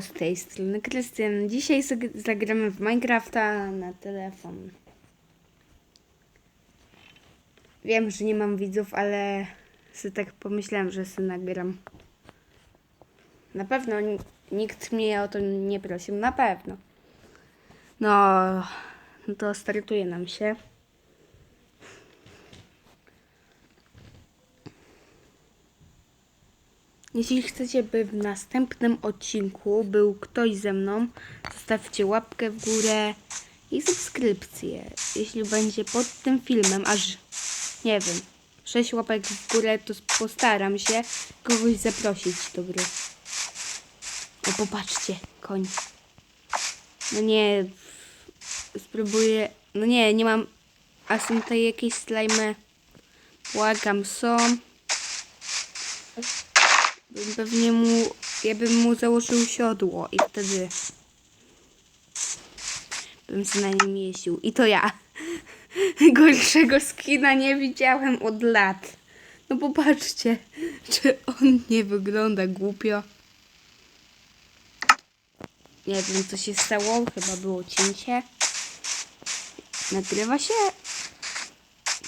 Z tej strony Krystian. Dzisiaj zag- zagramy w Minecrafta na telefon. Wiem, że nie mam widzów, ale sobie tak pomyślałem, że sobie nagram. Na pewno ni- nikt mnie o to nie prosił, na pewno. No, no to startuje nam się. Jeśli chcecie, by w następnym odcinku był ktoś ze mną, zostawcie łapkę w górę i subskrypcję. Jeśli będzie pod tym filmem aż, nie wiem, 6 łapek w górę, to postaram się kogoś zaprosić do gry. O, popatrzcie, koń. No nie, spróbuję, no nie, nie mam, a są tutaj jakieś slajmy. Błagam, są. Bym pewnie mu, ja bym mu założył siodło i wtedy bym się na nim jeździł. I to ja. Gorszego skina nie widziałem od lat. No popatrzcie, czy on nie wygląda głupio. Nie wiem, co się stało. Chyba było cięcie. Nagrywa się?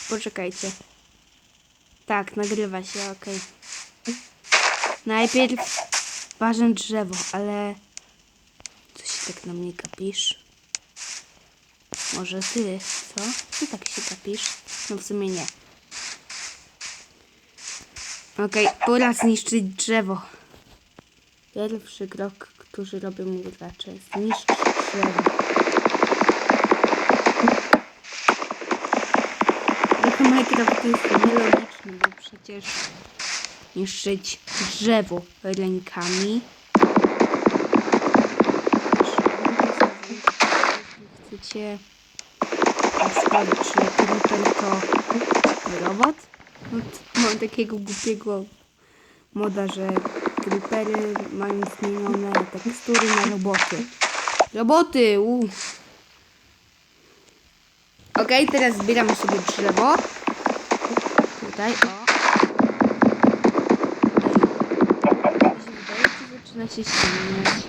Poczekajcie. Tak, nagrywa się, okej. Najpierw ważę drzewo, ale co się tak na mnie gapisz? Może ty, co? Ty tak się gapisz? No w sumie nie. Okej, pora zniszczyć drzewo. Pierwszy krok, który robią gracze. Zniszczyć drzewo. Trochę Minecraft jest nielogiczny, bo przecież niszczyć drzewo rękami. Jeśli chcecie sprawdzić, czy creeper to robot, no mam takiego głupiego moda, że creepery mają zmienione tekstury na roboty. Roboty! u. Okej, teraz zbieramy sobie drzewo. Tutaj, o. Mi się wydaje, ściemniać.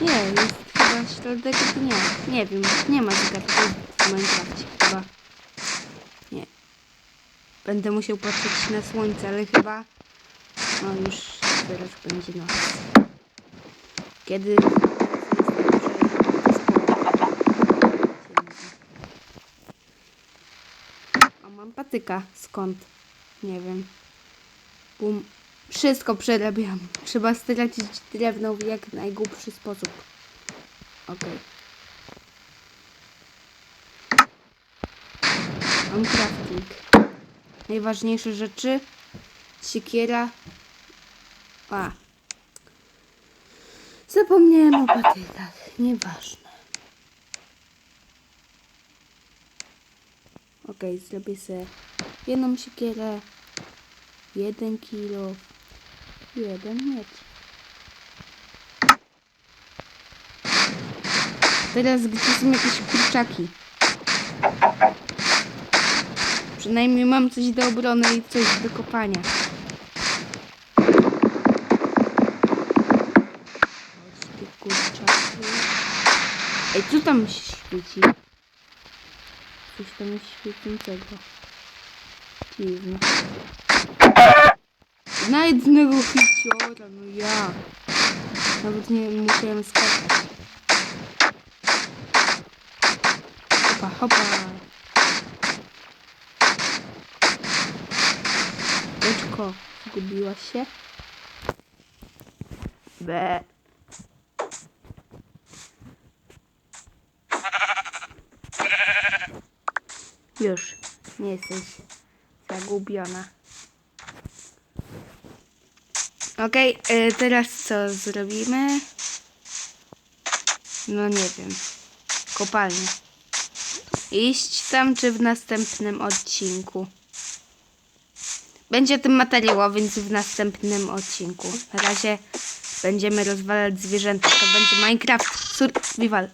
Nie, jest chyba środek dnia. Nie wiem, nie ma zegarka w Minecrafcie chyba. Nie. Będę musiał patrzeć na słońce, ale chyba... No już zaraz będzie noc. Kiedy... Mam patyka. Skąd? Nie wiem. Bum. Wszystko przerabiam. Trzeba stracić drewno w jak najgłupszy sposób. Okej. Mam crafting. Najważniejsze rzeczy. Siekiera. A. Zapomniałem o patykach. Nieważne. Okej, zrobię sobie jedną siekierę. Jeden kilo. Jeden miecz. Teraz gdzie są jakieś kurczaki? Przynajmniej mam coś do obrony i coś do kopania. Ej, co tam świeci? Coś tam świecącego. Dziwne. Na jednego hiciora, no ja. Nawet nie musiałem skakać. Hopa, hopa. Beczko, zgubiłaś się? Be. Już, nie jesteś zagubiona. Y, teraz co zrobimy? No nie wiem. Kopalnia. Iść tam czy w następnym odcinku? Będzie tym materiał, więc w następnym odcinku. Na razie będziemy rozwalać zwierzęta. To będzie Minecraft Survival.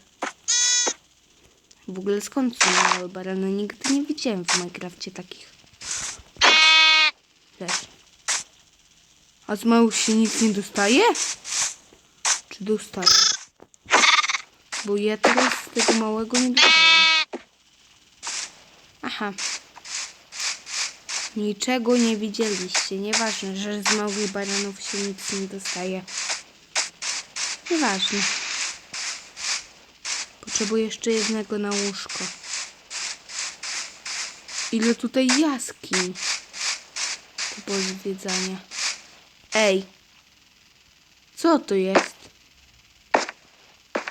W ogóle skąd są barany? Nigdy nie widziałem w Minecrafcie takich. A z małych się nic nie dostaje? Czy dostaję? Bo ja teraz tego małego nie dostałem. Aha. Niczego nie widzieliście. Nieważne, że z małych baranów się nic nie dostaje. Nieważne. Potrzebuję jeszcze jednego na łóżko. Ile tutaj jaskiń do pozwiedzania. Ej! Co to jest?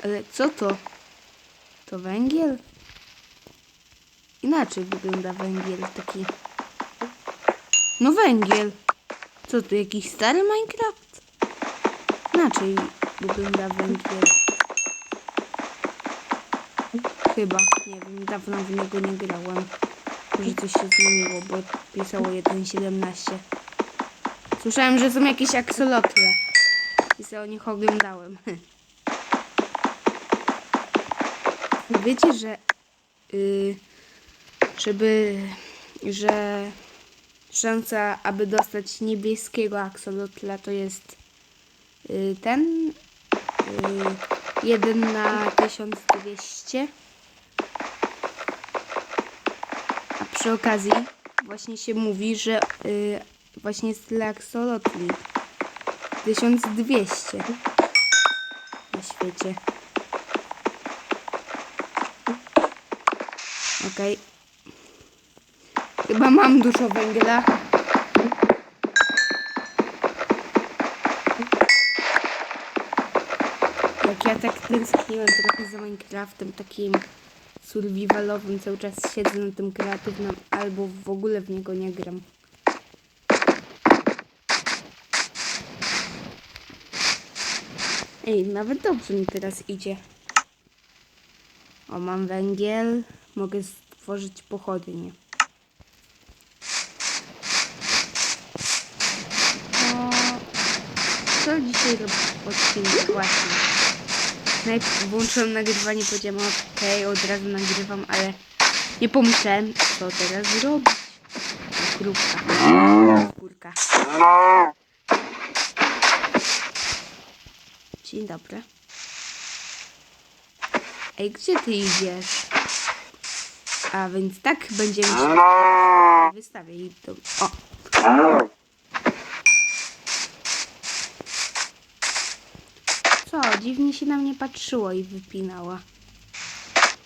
Ale co to? To węgiel? Inaczej wygląda węgiel taki. No węgiel. Co to, jakiś stary Minecraft? Inaczej wygląda węgiel. Chyba. Nie wiem, dawno w niego nie grałem. Może coś się zmieniło, bo pisało 1.17. Słyszałem, że są jakieś aksolotle. I sobie o nich oglądałem. Wiecie, że y, żeby, że szansa, aby dostać niebieskiego aksolotla to jest y, ten y, 1 na 1200. A przy okazji właśnie się mówi, że y, właśnie jest tyle aksolotli. 1200 na świecie. Okej. Chyba mam dużo węgla. Jak ja tak tęskniłem trochę za Minecraftem takim survivalowym, cały czas siedzę na tym kreatywnym, albo w ogóle w niego nie gram. Ej, nawet dobrze mi teraz idzie. O, mam węgiel. Mogę stworzyć pochodnie. O, co dzisiaj robię w? Właśnie. Najpierw włączyłem nagrywanie, powiedziałem ok, od razu nagrywam, ale nie pomyślałem, co teraz zrobić. Krówka. Kurka. Dzień dobry. Ej, gdzie ty idziesz? A więc tak będziemy się wystawiać. i to- O! Co? Dziwnie się na mnie patrzyło i wypinała.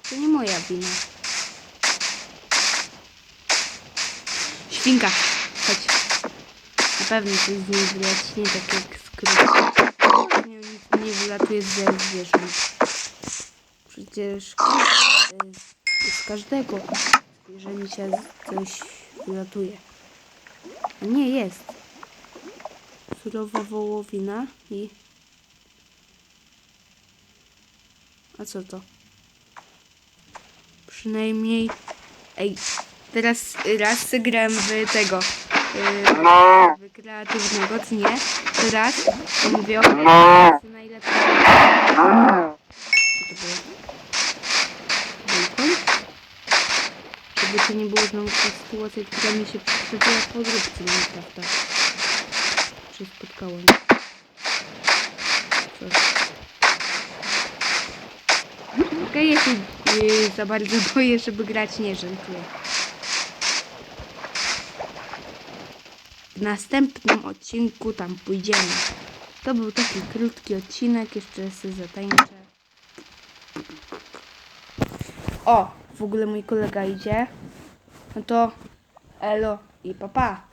To nie moja wina. Świnka! Chodź. Na pewno coś z niej wyleci, nie tak jak z krówki. Nie, wylatuje z zwierząt. Przecież e, z każdego zwierzęcia coś wylatuje. Nie jest. Surowa wołowina i... A co to? Przynajmniej... Ej, teraz raz grałem w tego... W kreatywnego, czy nie? Teraz mówię o kreatywnym najlepszy. Co to było? Żeby to nie było znowu ta sytuacja, która mi się przytrafiła w podróbce Minecrafta. Się spotkałem. Coś. Okej, ja się yy, za bardzo boję, żeby grać nie żartuję. W następnym odcinku tam pójdziemy. To był taki krótki odcinek, jeszcze sobie zatańczę. O, w ogóle mój kolega idzie. No to elo i papa.